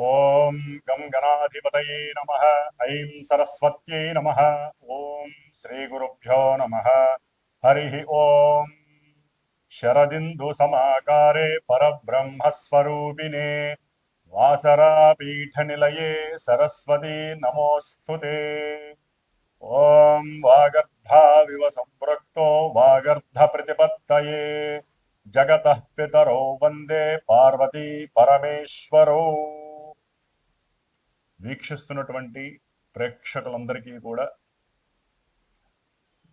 ॐ गं गणाधिपतये नम, ऐं सरस्वत्यै नमः नम श्रीगुरुभ्यो नमः। हरिः ॐ। शरदिन्दुसमाकारे वासरापीठ निल सरस्वती नमोस्तु ते। ॐ वागर्धाविव वागर्ध वागर्धप्रतिपत्तये जगतः पितरो वंदे पार्वती परमेश्वरौ। వీక్షిస్తున్నటువంటి ప్రేక్షకులందరికీ కూడా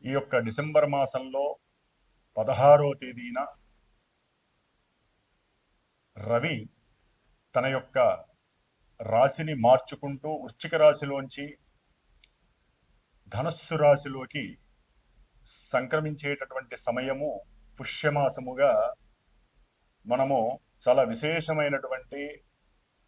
ఈ యొక్క డిసెంబర్ మాసంలో పదహారో తేదీన రవి తన యొక్క రాశిని మార్చుకుంటూ వృశ్చిక రాశిలోంచి ధనస్సు రాశిలోకి సంక్రమించేటటువంటి సమయము పుష్యమాసముగా మనము చాలా విశేషమైనటువంటి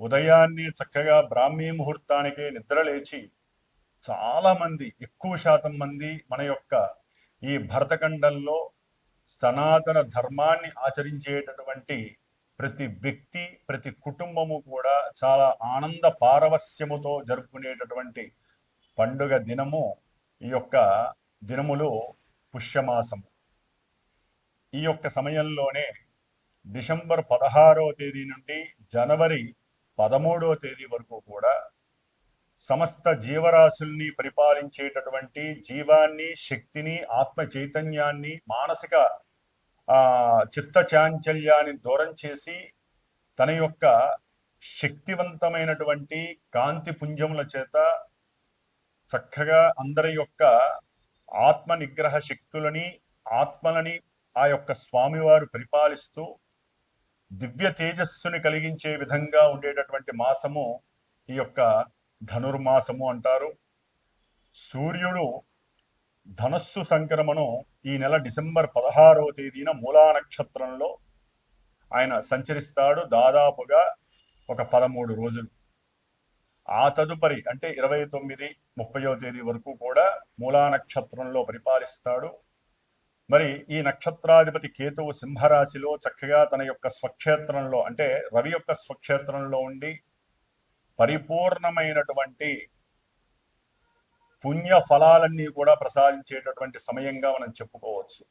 ఉదయాన్నే చక్కగా బ్రాహ్మీ ముహూర్తానికే నిద్రలేచి లేచి చాలామంది ఎక్కువ శాతం మంది మన యొక్క ఈ భరతఖండంలో సనాతన ధర్మాన్ని ఆచరించేటటువంటి ప్రతి వ్యక్తి ప్రతి కుటుంబము కూడా చాలా ఆనంద పారవస్యముతో జరుపుకునేటటువంటి పండుగ దినము ఈ యొక్క దినములు పుష్యమాసము. ఈ యొక్క సమయంలోనే డిసెంబర్ పదహారవ తేదీ నుండి జనవరి పదమూడవ తేదీ వరకు కూడా సమస్త జీవరాశుల్ని పరిపాలించేటటువంటి జీవాన్ని శక్తిని ఆత్మ చైతన్యాన్ని మానసిక చిత్త చాంచల్యాన్ని దూరం చేసి తన యొక్క శక్తివంతమైనటువంటి కాంతి పుంజముల చేత చక్కగా అందరి యొక్క ఆత్మ నిగ్రహ శక్తులని ఆత్మలని ఆ యొక్క స్వామివారు పరిపాలిస్తూ దివ్య తేజస్సుని కలిగించే విధంగా ఉండేటటువంటి మాసము ఈ యొక్క ధనుర్మాసము అంటారు. సూర్యుడు ధనస్సు సంక్రమణం ఈ నెల డిసెంబర్ పదహారవ తేదీన మూలా నక్షత్రంలో ఆయన సంచరిస్తాడు దాదాపుగా ఒక పదమూడు రోజులు. ఆ తదుపరి అంటే ఇరవై తొమ్మిది ముప్పయో తేదీ వరకు కూడా మూలా నక్షత్రంలో పరిపాలిస్తాడు. మరి ఈ నక్షత్రాధిపతి కేతువు సింహరాశిలో చక్కగా తన యొక్క స్వక్షేత్రంలో అంటే రవి యొక్క స్వక్షేత్రంలో ఉండి పరిపూర్ణమైనటువంటి పుణ్య ఫలాలన్నీ కూడా ప్రసాదించేటటువంటి సమయంగా మనం చెప్పుకోవచ్చు.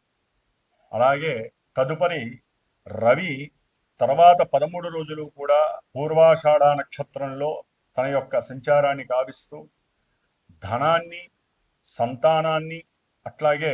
అలాగే తదుపరి రవి తర్వాత పదమూడు రోజులు కూడా పూర్వాషాఢ నక్షత్రంలో తన యొక్క సంచారాన్ని కావిస్తూ ధనాన్ని సంతానాన్ని అట్లాగే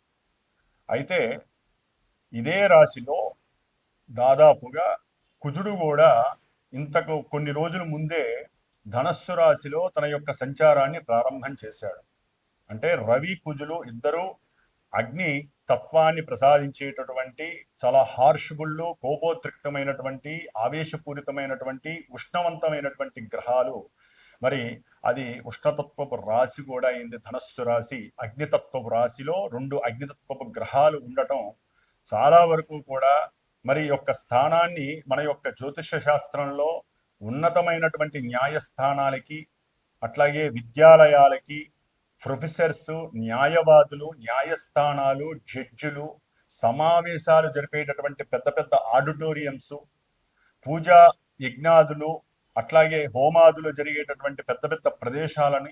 అయితే ఇదే రాశిలో దాదాపుగా కుజుడు కూడా ఇంతకు కొన్ని రోజుల ముందే ధనస్సు రాశిలో తన యొక్క సంచారాన్ని ప్రారంభం చేశాడు. అంటే రవి కుజులు ఇద్దరూ అగ్ని తత్వాన్ని ప్రసాదించేటటువంటి చాలా హార్షుగుళ్ళు కోపోద్రిక్తమైనటువంటి ఆవేశపూరితమైనటువంటి ఉష్ణవంతమైనటువంటి గ్రహాలు. మరి అది ఉష్ణతత్వపు రాశి కూడా అయింది. ధనస్సు రాశి అగ్నితత్వపు రాశిలో రెండు అగ్నితత్వపు గ్రహాలు ఉండటం చాలా వరకు కూడా మరి యొక్క స్థానాన్ని మన యొక్క జ్యోతిష శాస్త్రంలో ఉన్నతమైనటువంటి న్యాయస్థానాలకి అట్లాగే విద్యాలయాలకి ప్రొఫెసర్స్ న్యాయవాదులు న్యాయస్థానాలు జడ్జిలు సమావేశాలు జరిపేటటువంటి పెద్ద పెద్ద ఆడిటోరియంస్ పూజా యజ్ఞాదులు అట్లాగే హోమాదులు జరిగేటటువంటి పెద్ద పెద్ద ప్రదేశాలని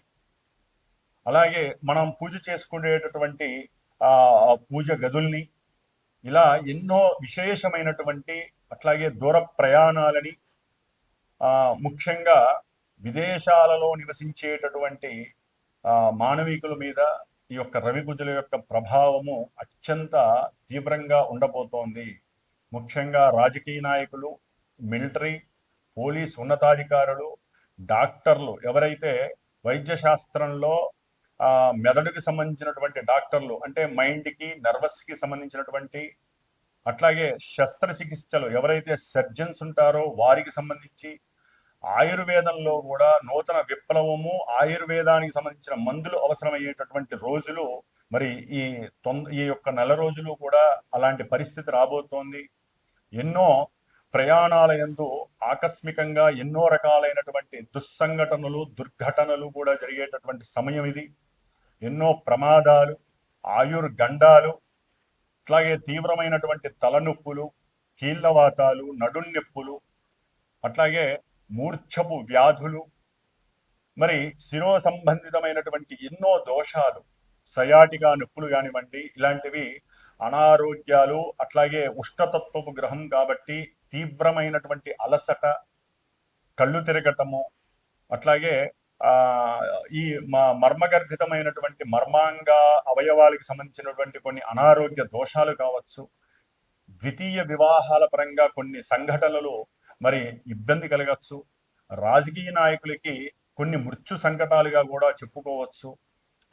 అలాగే మనం పూజ చేసుకునేటటువంటి ఆ పూజ గదుల్ని ఇలా ఎన్నో విశేషమైనటువంటి అట్లాగే దూర ప్రయాణాలని ఆ ముఖ్యంగా విదేశాలలో నివసించేటటువంటి మానవీకుల మానవికుల మీద ఈ యొక్క రవి కుజుల యొక్క ప్రభావము అత్యంత తీవ్రంగా ఉండబోతోంది. ముఖ్యంగా రాజకీయ నాయకులు మిలిటరీ పోలీస్ ఉన్నతాధికారులు డాక్టర్లు ఎవరైతే వైద్య శాస్త్రంలో ఆ మెదడుకి సంబంధించినటువంటి డాక్టర్లు అంటే మైండ్కి నర్వస్కి సంబంధించినటువంటి అట్లాగే శస్త్రచికిత్సలు ఎవరైతే సర్జన్స్ ఉంటారో వారికి సంబంధించి ఆయుర్వేదంలో కూడా నూతన విప్లవము ఆయుర్వేదానికి సంబంధించిన మందులు అవసరమయ్యేటటువంటి రోజులు మరి ఈ తొంద ఈ యొక్క నెల రోజులు కూడా అలాంటి పరిస్థితి రాబోతోంది. ఎన్నో ప్రయాణాల ఎందు ఆకస్మికంగా ఎన్నో రకాలైనటువంటి దుస్సంఘటనలు దుర్ఘటనలు కూడా జరిగేటటువంటి సమయం ఇది. ఎన్నో ప్రమాదాలు ఆయుర్గండాలు అట్లాగే తీవ్రమైనటువంటి తలనొప్పులు కీళ్ళవాతాలు నడున్నొప్పులు అట్లాగే మూర్ఛపు వ్యాధులు. మరి శిరో సంబంధితమైనటువంటి ఎన్నో దోషాలు సయాటిగా నొప్పులు కానివ్వండి ఇలాంటివి అనారోగ్యాలు అట్లాగే ఉష్ణతత్వపు గ్రహం కాబట్టి తీవ్రమైనటువంటి అలసట కళ్ళు తిరగటము అట్లాగే ఆ ఈ మా మర్మగర్భితమైనటువంటి మర్మాంగ అవయవాలకు సంబంధించినటువంటి కొన్ని అనారోగ్య దోషాలు కావచ్చు ద్వితీయ వివాహాల పరంగా కొన్ని సంఘటనలు మరి ఇబ్బంది కలగచ్చు రాజకీయ నాయకులకి కొన్ని మృత్యు సంకటాలుగా కూడా చెప్పుకోవచ్చు.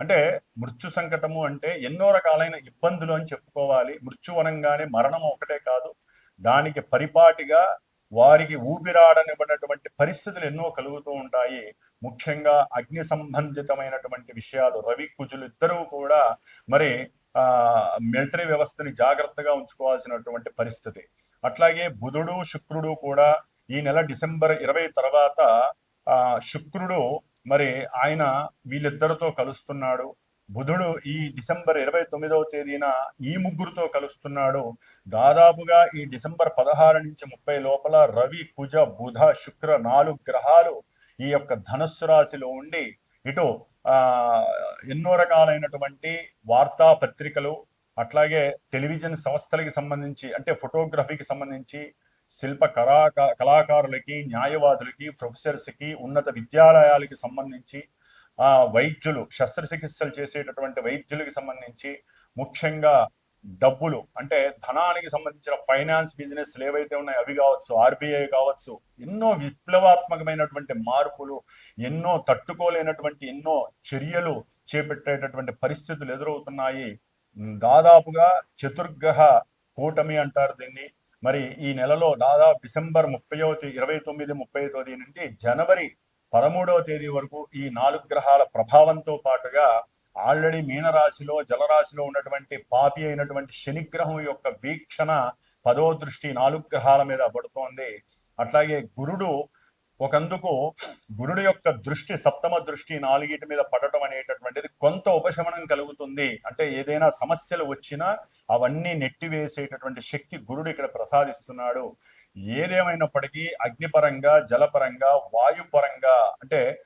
అంటే మృత్యు సంకటము అంటే ఎన్నో రకాలైన ఇబ్బందులు అని చెప్పుకోవాలి. మృత్యు అనగానే మరణం ఒకటే కాదు. దానికి పరిపాటిగా వారికి ఊపిరాడనివ్వనటువంటి పరిస్థితులు ఎన్నో కలుగుతూ ఉంటాయి. ముఖ్యంగా అగ్ని సంబంధితమైనటువంటి విషయాలు రవి కుజులు ఇద్దరూ కూడా మరి ఆ మిలిటరీ వ్యవస్థని జాగ్రత్తగా ఉంచుకోవాల్సినటువంటి పరిస్థితి. అట్లాగే బుధుడు శుక్రుడు కూడా ఈ నెల డిసెంబర్ ఇరవై తర్వాత ఆ శుక్రుడు మరి ఆయన వీళ్ళిద్దరితో కలుస్తున్నాడు. బుధుడు ఈ డిసెంబర్ ఇరవై తొమ్మిదవ తేదీన ఈ ముగ్గురుతో కలుస్తున్నాడు. దాదాపుగా ఈ డిసెంబర్ పదహారు నుంచి ముప్పై లోపల రవి కుజ బుధ శుక్ర నాలుగు గ్రహాలు ఈ యొక్క ధనస్సు రాశిలో ఉండి ఇటు ఆ ఎన్నో రకాలైనటువంటి వార్తా పత్రికలు అట్లాగే టెలివిజన్ సంస్థలకి సంబంధించి అంటే ఫోటోగ్రఫీకి సంబంధించి శిల్ప కళాకారులకి న్యాయవాదులకి ప్రొఫెసర్స్కి ఉన్నత విద్యాలయాలకి సంబంధించి ఆ వైద్యులు శస్త్రచికిత్సలు చేసేటటువంటి వైద్యులకి సంబంధించి ముఖ్యంగా డబ్బులు అంటే ధనానికి సంబంధించిన ఫైనాన్స్ బిజినెస్ ఏవైతే ఉన్నాయో అవి కావచ్చు ఆర్బీఐ కావచ్చు ఎన్నో విప్లవాత్మకమైనటువంటి మార్పులు ఎన్నో తట్టుకోలేనటువంటి ఎన్నో చర్యలు చేపట్టేటటువంటి పరిస్థితులు ఎదురవుతున్నాయి. దాదాపుగా చతుర్గ్రహ కూటమి అంటారు దీన్ని. మరి ఈ నెలలో దాదాపు డిసెంబర్ ముప్పైవ ఇరవై తొమ్మిది ముప్పై తేదీ నుండి జనవరి పదమూడవ తేదీ వరకు ఈ నాలుగు గ్రహాల ప్రభావంతో పాటుగా ఆల్రెడీ మీనరాశిలో జలరాశిలో ఉన్నటువంటి పాపి అయినటువంటి శనిగ్రహం యొక్క వీక్షణ పదో దృష్టి నాలుగు గ్రహాల మీద పడుతోంది. అట్లాగే గురుడు ఒకందుకు గురుడు యొక్క దృష్టి సప్తమ దృష్టి నాలుగిటి మీద పడటం అనేటటువంటిది కొంత ఉపశమనం కలుగుతుంది. అంటే ఏదైనా సమస్యలు వచ్చినా అవన్నీ నెట్టివేసేటటువంటి శక్తి గురుడు ఇక్కడ ప్రసాదిస్తున్నాడు. ఏదేమైనప్పటికీ అగ్నిపరంగా జలపరంగా వాయుపరంగా అంటే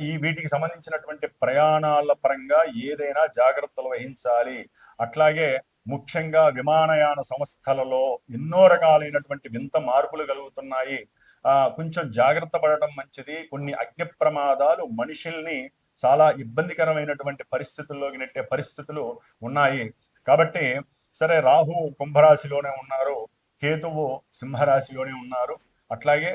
ఈ వీటికి సంబంధించినటువంటి ప్రయాణాల పరంగా ఏదైనా జాగ్రత్తలు వహించాలి. అట్లాగే ముఖ్యంగా విమానయాన సంస్థలలో ఎన్నో రకాలైనటువంటి వింత మార్పులు కలుగుతున్నాయి. ఆ కొంచెం జాగ్రత్త పడటం మంచిది. కొన్ని అగ్ని ప్రమాదాలు మనుషుల్ని చాలా ఇబ్బందికరమైనటువంటి పరిస్థితుల్లోకి నెట్టే పరిస్థితులు ఉన్నాయి. కాబట్టి సరే రాహు కుంభరాశిలోనే ఉన్నారు. కేతువు సింహరాశిలోనే ఉన్నారు. అట్లాగే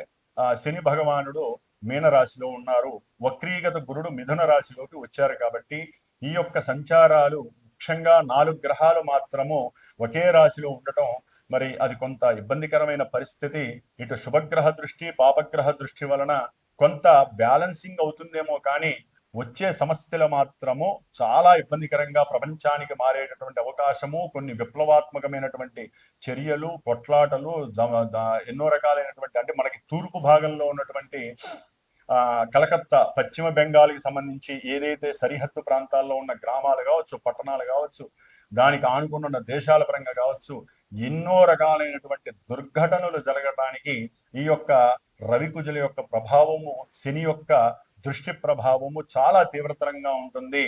శని భగవానుడు మీనరాశిలో ఉన్నారు. వక్రీగత గురుడు మిథున రాశిలోకి వచ్చారు కాబట్టి ఈ యొక్క సంచారాలు ముఖ్యంగా నాలుగు గ్రహాలు మాత్రము ఒకే రాశిలో ఉండటం మరి అది కొంత ఇబ్బందికరమైన పరిస్థితి. ఇటు శుభగ్రహ దృష్టి పాపగ్రహ దృష్టి వలన కొంత బ్యాలెన్సింగ్ అవుతుందేమో కానీ వచ్చే సమస్యలు మాత్రము చాలా ఇబ్బందికరంగా ప్రపంచానికి మారేటటువంటి అవకాశము కొన్ని విప్లవాత్మకమైనటువంటి చర్యలు కొట్లాటలు ఎన్నో రకాలైనటువంటి అంటే మనకి తూర్పు భాగంలో ఉన్నటువంటి ఆ, కలకత్తా పశ్చిమ బెంగాల్కి సంబంధించి ఏదైతే సరిహద్దు ప్రాంతాల్లో ఉన్న గ్రామాలు కావచ్చు పట్టణాలు కావచ్చు దానికి ఆనుకున్న ఉన్న దేశాల పరంగా కావచ్చు ఎన్నో రకాలైనటువంటి దుర్ఘటనలు జరగడానికి ఈ యొక్క రవికుజుల యొక్క ప్రభావము శని యొక్క దృష్టి ప్రభావము చాలా తీవ్రతరంగా ఉంటుంది.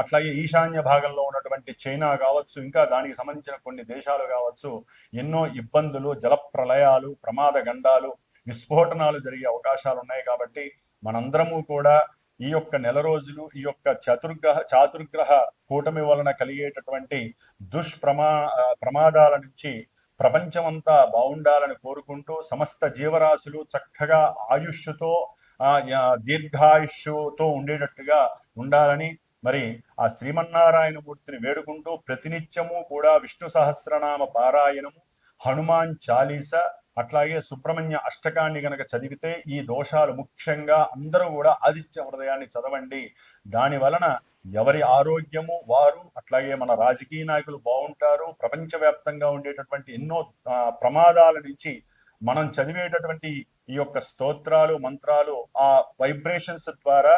అట్లాగే ఈశాన్య భాగంలో ఉన్నటువంటి చైనా కావచ్చు ఇంకా దానికి సంబంధించిన కొన్ని దేశాలు కావచ్చు ఎన్నో ఇబ్బందులు జలప్రలయాలు ప్రమాద గండాలు విస్ఫోటనాలు జరిగే అవకాశాలు ఉన్నాయి కాబట్టి మనందరము కూడా ఈ యొక్క నెల రోజులు ఈ యొక్క చతుర్గ్రహ చాతుర్గ్రహ కూటమి వలన కలిగేటటువంటి దుష్ప్రమా ప్రమాదాల నుంచి ప్రపంచమంతా బాగుండాలని కోరుకుంటూ సమస్త జీవరాశులు చక్కగా ఆయుష్తో దీర్ఘాయుష్తో ఉండేటట్టుగా ఉండాలని మరి ఆ శ్రీమన్నారాయణ మూర్తిని వేడుకుంటూ ప్రతినిత్యము కూడా విష్ణు సహస్రనామ పారాయణము హనుమాన్ చాలీస అట్లాగే సుబ్రహ్మణ్య అష్టకాన్ని గనక చదివితే ఈ దోషాలు ముఖ్యంగా అందరూ కూడా ఆదిత్య హృదయాన్ని చదవండి. దాని వలన ఎవరి ఆరోగ్యము వారు అట్లాగే మన రాజకీయ నాయకులు బాగుంటారు ప్రపంచవ్యాప్తంగా ఉండేటటువంటి ఎన్నో ప్రమాదాల నుంచి మనం చదివేటటువంటి ఈ యొక్క స్తోత్రాలు మంత్రాలు ఆ వైబ్రేషన్స్ ద్వారా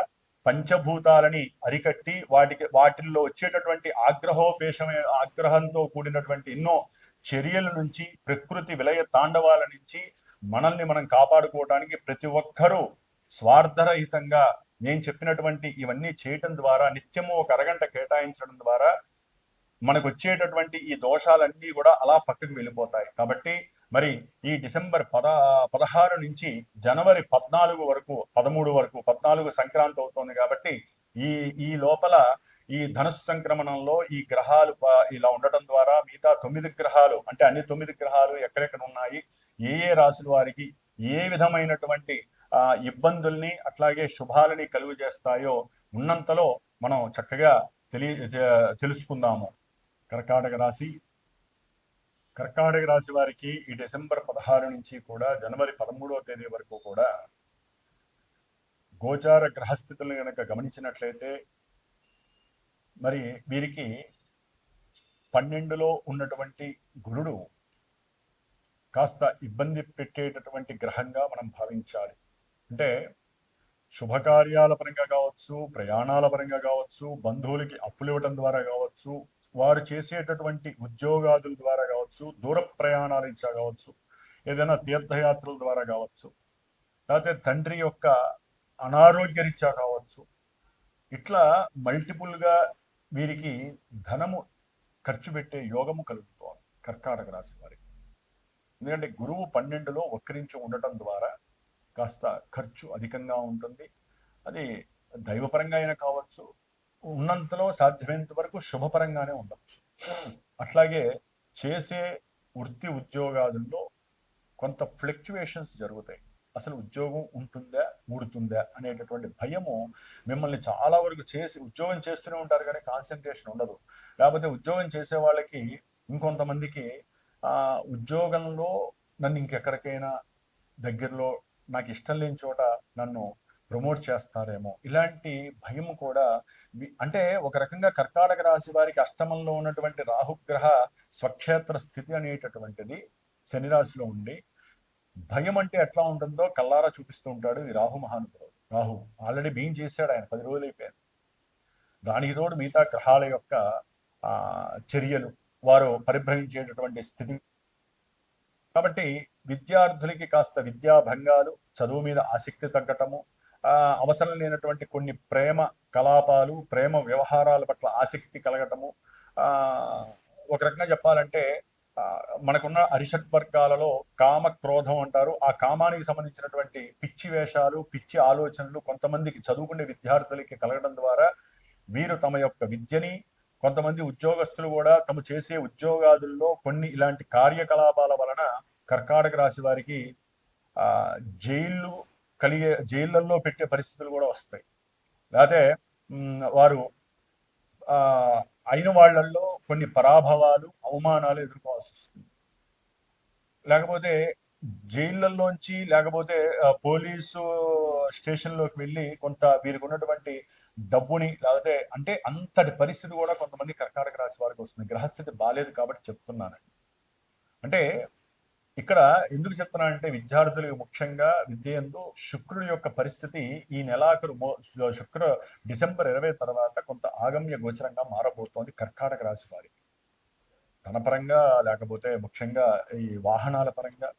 పంచభూతాలని అరికట్టి వాటికి వాటిల్లో వచ్చేటటువంటి ఆగ్రహోపేషమే ఆగ్రహంతో కూడినటువంటి ఎన్నో చర్యల నుంచి ప్రకృతి విలయ తాండవాల నుంచి మనల్ని మనం కాపాడుకోవడానికి ప్రతి ఒక్కరూ స్వార్థరహితంగా నేను చెప్పినటువంటి ఇవన్నీ చేయటం ద్వారా నిత్యము ఒక అరగంట కేటాయించడం ద్వారా మనకు వచ్చేటటువంటి ఈ దోషాలన్నీ కూడా అలా పక్కకు వెళ్ళిపోతాయి. కాబట్టి మరి ఈ డిసెంబర్ పద పదహారు నుంచి జనవరి పద్నాలుగు వరకు పదమూడు వరకు పద్నాలుగు సంక్రాంతి అవుతోంది కాబట్టి ఈ ఈ లోపల ఈ ధనుసు సంక్రమణంలో ఈ గ్రహాలు ఇలా ఉండటం ద్వారా మిగతా తొమ్మిది గ్రహాలు అంటే అన్ని తొమ్మిది గ్రహాలు ఎక్కడెక్కడ ఉన్నాయి ఏ ఏ రాశుల వారికి ఏ విధమైనటువంటి ఆ ఇబ్బందుల్ని అట్లాగే శుభాలని కలుగు చేస్తాయో ఉన్నంతలో మనం చక్కగా తెలియ తెలుసుకుందాము. కర్కాటక రాశి కర్కాటక రాశి వారికి ఈ డిసెంబర్ పదహారు నుంచి కూడా జనవరి పదమూడవ తేదీ వరకు కూడా గోచార గ్రహస్థితులను కనుక గమనించినట్లయితే మరి వీరికి పన్నెండులో ఉన్నటువంటి గురుడు కాస్త ఇబ్బంది పెట్టేటటువంటి గ్రహంగా మనం భావించాలి. అంటే శుభకార్యాల పరంగా కావచ్చు ప్రయాణాల పరంగా కావచ్చు బంధువులకి అప్పులు ఇవ్వడం ద్వారా కావచ్చు వారు చేసేటటువంటి ఉద్యోగాదుల ద్వారా కావచ్చు దూర ప్రయాణాలు ఇచ్చా కావచ్చు ఏదైనా తీర్థయాత్రల ద్వారా కావచ్చు లేకపోతే తండ్రి యొక్క అనారోగ్య రీత్యా కావచ్చు ఇట్లా మల్టిపుల్గా వీరికి ధనము ఖర్చు పెట్టే యోగము కలుగుతోంది కర్కాటక రాశి వారికి. ఎందుకంటే గురువు పన్నెండులో వక్రించి ఉండటం ద్వారా కాస్త ఖర్చు అధికంగా ఉంటుంది. అది దైవపరంగా అయినా కావచ్చు ఉన్నంతలో సాధ్యమైనంత వరకు శుభపరంగానే ఉండవచ్చు అట్లాగే చేసే వృత్తి ఉద్యోగాదుల్లో కొంత ఫ్లక్చువేషన్స్ జరుగుతాయి. అసలు ఉద్యోగం ఉంటుందా ఊడుతుందా అనేటటువంటి భయము మిమ్మల్ని చాలా వరకు చేసి ఉద్యోగం చేస్తూనే ఉంటారు కానీ కాన్సన్ట్రేషన్ ఉండదు. లేకపోతే ఉద్యోగం చేసే వాళ్ళకి ఇంకొంతమందికి ఆ ఉద్యోగంలో నన్ను ఇంకెక్కడికైనా దగ్గరలో నాకు ఇష్టం లేని చోట నన్ను ప్రమోట్ చేస్తారేమో. ఇలాంటి భయం కూడా అంటే ఒక రకంగా కర్కాటక రాశి వారికి అష్టమంలో ఉన్నటువంటి రాహుగ్రహ స్వక్షేత్ర స్థితి అనేటటువంటిది శని రాశిలో ఉండి భయం అంటే ఎట్లా ఉంటుందో కల్లారా చూపిస్తూ ఉంటాడు ఈ రాహు మహానుభావుడు. రాహు ఆల్రెడీ బీం చేశాడు ఆయన పది రోజులు అయిపోయారు దానికి తోడు మిగతా గ్రహాల యొక్క చర్యలు వారు పరిభ్రమించేటటువంటి స్థితి. కాబట్టి విద్యార్థులకి కాస్త విద్యాభంగాలు చదువు మీద ఆసక్తి తగ్గటము అవసరం లేనటువంటి కొన్ని ప్రేమ కలాపాలు ప్రేమ వ్యవహారాల పట్ల ఆసక్తి కలగటము ఒక రకంగా చెప్పాలంటే మనకున్న అరిషట్ వర్గాలలో కామ క్రోధం అంటారు. ఆ కామానికి సంబంధించినటువంటి పిచ్చి వేషాలు పిచ్చి ఆలోచనలు కొంతమందికి చదువుకునే విద్యార్థులకి కలగడం ద్వారా వీరు తమ యొక్క విద్యని కొంతమంది ఉద్యోగస్తులు కూడా తమ చేసే ఉద్యోగాదుల్లో కొన్ని ఇలాంటి కార్యకలాపాల వలన కర్కాటక రాశి వారికి జైళ్ళు కలిగే జైళ్ళల్లో పెట్టే పరిస్థితులు కూడా వస్తాయి. లేకపోతే వారు అయిన వాళ్ళల్లో కొన్ని పరాభవాలు అవమానాలు ఎదుర్కోవాల్సి వస్తుంది. లేకపోతే జైళ్ళల్లోంచి లేకపోతే పోలీసు స్టేషన్లోకి వెళ్ళి కొంత వీరికి ఉన్నటువంటి డబ్బుని లేకపోతే అంటే అంతటి పరిస్థితి కూడా కొంతమంది కర్కాటక రాశి వారికి వస్తుంది. గ్రహస్థితి బాగాలేదు కాబట్టి చెప్తున్నానండి. అంటే ఇక్కడ ఎందుకు చెప్తున్నా అంటే విద్యార్థులకు ముఖ్యంగా విద్యందు శుక్రుడి యొక్క పరిస్థితి ఈ నెలాఖరు శుక్ర డిసెంబర్ ఇరవై తర్వాత కొంత ఆగమ్య గోచరంగా మారబోతోంది కర్కాటక రాశి వారికి. తన పరంగా లేకపోతే ముఖ్యంగా ఈ వాహనాల పరంగా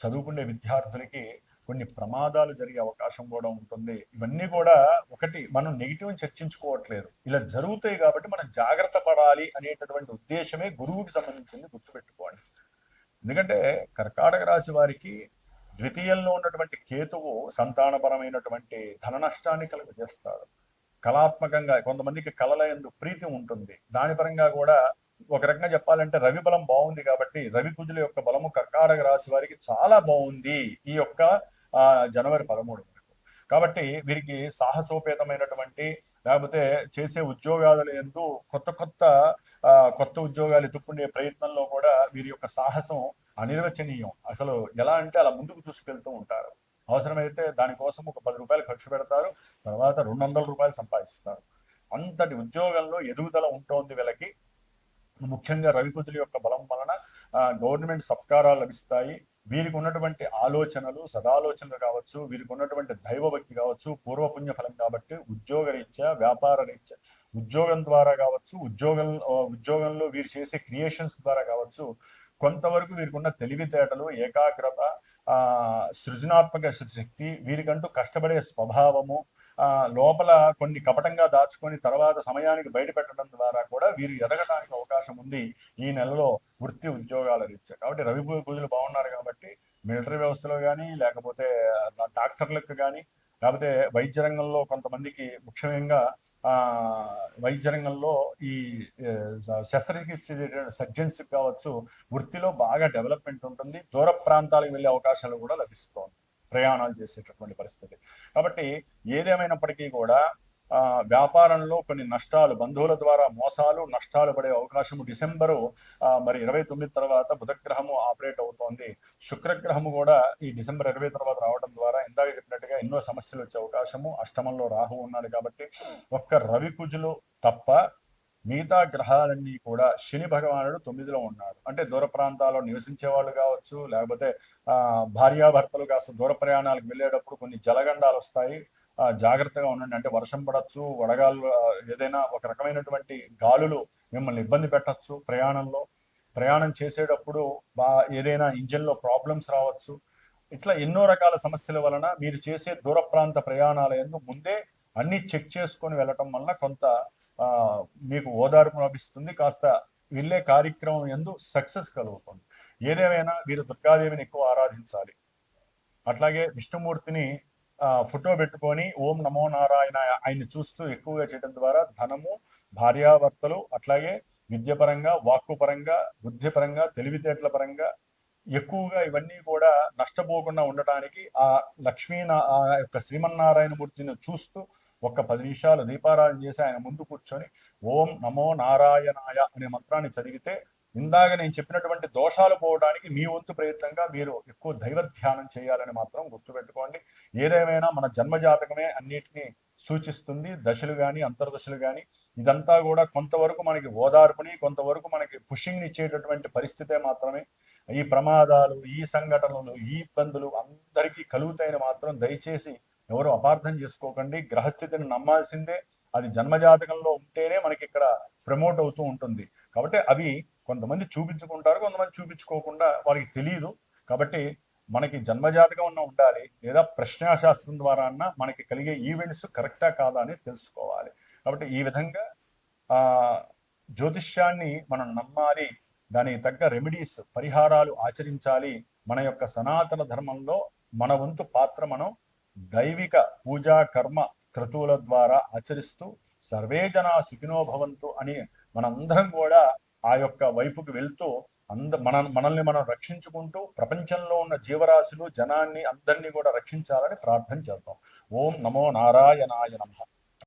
చదువుకునే విద్యార్థులకి కొన్ని ప్రమాదాలు జరిగే అవకాశం కూడా ఉంటుంది. ఇవన్నీ కూడా ఒకటి మనం నెగిటివ్ చర్చించుకోవట్లేదు. ఇలా జరుగుతాయి కాబట్టి మనం జాగ్రత్త పడాలి అనేటటువంటి ఉద్దేశమే గురువుకి సంబంధించింది గుర్తుపెట్టుకోండి. ఎందుకంటే కర్కాటక రాశి వారికి ద్వితీయంలో ఉన్నటువంటి కేతువు సంతానపరమైనటువంటి ధన నష్టాన్ని కలుగజేస్తాడు. కళాత్మకంగా కొంతమందికి కళల ఎందు ప్రీతి ఉంటుంది. దాని పరంగా కూడా ఒక రకంగా చెప్పాలంటే రవి బలం బాగుంది కాబట్టి రవి కుజుల యొక్క బలము కర్కాటక రాశి వారికి చాలా బాగుంది ఈ యొక్క జనవరి పదమూడు వరకు. కాబట్టి వీరికి సాహసోపేతమైనటువంటి లేకపోతే చేసే ఉద్యోగాల ఎందు కొత్త కొత్త కొత్త ఉద్యోగాలు ఎత్తుక్కునే ప్రయత్నంలో కూడా వీరి యొక్క సాహసం అనిర్వచనీయం. అసలు ఎలా అంటే అలా ముందుకు తీసుకెళ్తూ ఉంటారు. అవసరమైతే దానికోసం ఒక పది రూపాయలు ఖర్చు పెడతారు. తర్వాత రెండు వందల రూపాయలు సంపాదిస్తారు. అంతటి ఉద్యోగంలో ఎదుగుదల ఉంటోంది వీళ్ళకి. ముఖ్యంగా రవికుజుల యొక్క బలం వలన గవర్నమెంట్ సత్కారాలు లభిస్తాయి. వీరికి ఉన్నటువంటి ఆలోచనలు సదాలోచనలు కావచ్చు వీరికి ఉన్నటువంటి దైవభక్తి కావచ్చు పూర్వపుణ్య ఫలం కాబట్టి ఉద్యోగ రీత్యా వ్యాపార రీత్యా ఉద్యోగం ద్వారా కావచ్చు ఉద్యోగం ఉద్యోగంలో వీరు చేసే క్రియేషన్స్ ద్వారా కావచ్చు కొంతవరకు వీరికున్న తెలివితేటలు ఏకాగ్రత సృజనాత్మక శక్తి వీరికంటూ కష్టపడే స్వభావము లోపల కొన్ని కపటంగా దాచుకొని తర్వాత సమయానికి బయట పెట్టడం ద్వారా కూడా వీరు ఎదగడానికి అవకాశం ఉంది ఈ నెలలో వృత్తి ఉద్యోగాల రీత్యా. కాబట్టి రవి పూజలు బాగున్నారు కాబట్టి మిలిటరీ వ్యవస్థలో కానీ లేకపోతే డాక్టర్లకు కానీ కాకపోతే వైద్య రంగంలో కొంతమందికి ముఖ్యంగా ఆ వైద్య రంగంలో ఈ శస్త్రచికిత్స సర్జన్స్ కావచ్చు వృత్తిలో బాగా డెవలప్మెంట్ ఉంటుంది. దూర ప్రాంతాలకు వెళ్ళే అవకాశాలు కూడా లభిస్తోంది. ప్రయాణాలు చేసేటటువంటి పరిస్థితి. కాబట్టి ఏదేమైనప్పటికీ కూడా వ్యాపారంలో కొన్ని నష్టాలు బంధువుల ద్వారా మోసాలు నష్టాలు పడే అవకాశము డిసెంబరు మరి ఇరవై తొమ్మిది తర్వాత బుధగ్రహము ఆపరేట్ అవుతోంది. శుక్రగ్రహము కూడా ఈ డిసెంబర్ ఇరవై తర్వాత రావడం ద్వారా ఇందాక చెప్పినట్టుగా ఎన్నో సమస్యలు వచ్చే అవకాశము. అష్టమంలో రాహు ఉన్నాడు కాబట్టి ఒక్క రవి కుజులు తప్ప మిగతా గ్రహాలన్నీ కూడా శని భగవానుడు తొమ్మిదిలో ఉన్నాడు. అంటే దూర ప్రాంతాల్లో నివసించే వాళ్ళు కావచ్చు లేకపోతే ఆ భార్యాభర్తలు కాస్త దూర ప్రయాణాలకు వెళ్ళేటప్పుడు కొన్ని జలగండాలు వస్తాయి. జాగ్రత్తగా ఉండండి. అంటే వర్షం పడచ్చు వడగాలు ఏదైనా ఒక రకమైనటువంటి గాలులు మిమ్మల్ని ఇబ్బంది పెట్టచ్చు ప్రయాణంలో. ప్రయాణం చేసేటప్పుడు బా ఏదైనా ఇంజన్లో ప్రాబ్లమ్స్ రావచ్చు. ఇట్లా ఎన్నో రకాల సమస్యల వలన మీరు చేసే దూర ప్రాంత ప్రయాణాల ఎందు ముందే అన్ని చెక్ చేసుకొని వెళ్ళటం వలన కొంత మీకు ఓదార్పు లభిస్తుంది. కాస్త వెళ్ళే కార్యక్రమం ఎందు సక్సెస్ కలుగుతుంది. ఏదేమైనా వీరు దుర్గాదేవిని ఎక్కువ ఆరాధించాలి. అట్లాగే విష్ణుమూర్తిని ఫోటో పెట్టుకొని ఓం నమో నారాయణ ఆయన్ని చూస్తూ ఎక్కువగా చేయడం ద్వారా ధనము భార్యాభర్తలు అట్లాగే విద్యపరంగా వాక్కు పరంగా బుద్ధి పరంగా తెలివితేటల పరంగా ఎక్కువగా ఇవన్నీ కూడా నష్టపోకుండా ఉండటానికి ఆ లక్ష్మీ ఆ యొక్క శ్రీమన్నారాయణ మూర్తిని చూస్తూ ఒక్క పది నిమిషాలు దీపారాధన చేసి ఆయన ముందు కూర్చొని ఓం నమో నారాయణాయ అనే మంత్రాన్ని చదివితే ఇందాక నేను చెప్పినటువంటి దోషాలు పోవడానికి మీ వంతు ప్రయత్నంగా మీరు ఎక్కువ దైవ ధ్యానం చేయాలని మాత్రం గుర్తుపెట్టుకోండి. ఏదేమైనా మన జన్మజాతకమే అన్నిటినీ సూచిస్తుంది. దశలు కానీ అంతర్దశలు కానీ ఇదంతా కూడా కొంతవరకు మనకి ఓదార్పుని కొంతవరకు మనకి పుషింగ్ ఇచ్చేటటువంటి పరిస్థితే మాత్రమే ఈ ప్రమాదాలు ఈ సంఘటనలు ఈ ఇబ్బందులు అందరికీ కలుగుతాయని మాత్రం దయచేసి ఎవరు అపార్థం చేసుకోకండి. గ్రహస్థితిని నమ్మాల్సిందే. అది జన్మజాతకంలో ఉంటేనే మనకి ఇక్కడ ప్రమోట్ అవుతూ ఉంటుంది. కాబట్టి అవి కొంతమంది చూపించుకుంటారు కొంతమంది చూపించుకోకుండా వాళ్ళకి తెలియదు కాబట్టి మనకి జన్మజాతకం ఉన్న ఉండాలి లేదా ప్రశ్నాశాస్త్రం ద్వారా అన్న మనకి కలిగే ఈవెంట్స్ కరెక్టా కాదా అని తెలుసుకోవాలి. కాబట్టి ఈ విధంగా జ్యోతిష్యాన్ని మనం నమ్మాలి దానికి తగ్గ రెమెడీస్ పరిహారాలు ఆచరించాలి. మన యొక్క సనాతన ధర్మంలో మన వంతు పాత్ర మనం దైవిక పూజా కర్మ క్రతువుల ద్వారా ఆచరిస్తూ సర్వే జనా సుఖినో భవంతు అని మనందరం కూడా ఆ యొక్క వైపుకి వెళ్తూ అంద మన మనల్ని మనం రక్షించుకుంటూ ప్రపంచంలో ఉన్న జీవరాశులు జనాన్ని అందరినీ కూడా రక్షించాలని ప్రార్థన చేద్దాం. ఓం నమో నారాయణాయ నమః.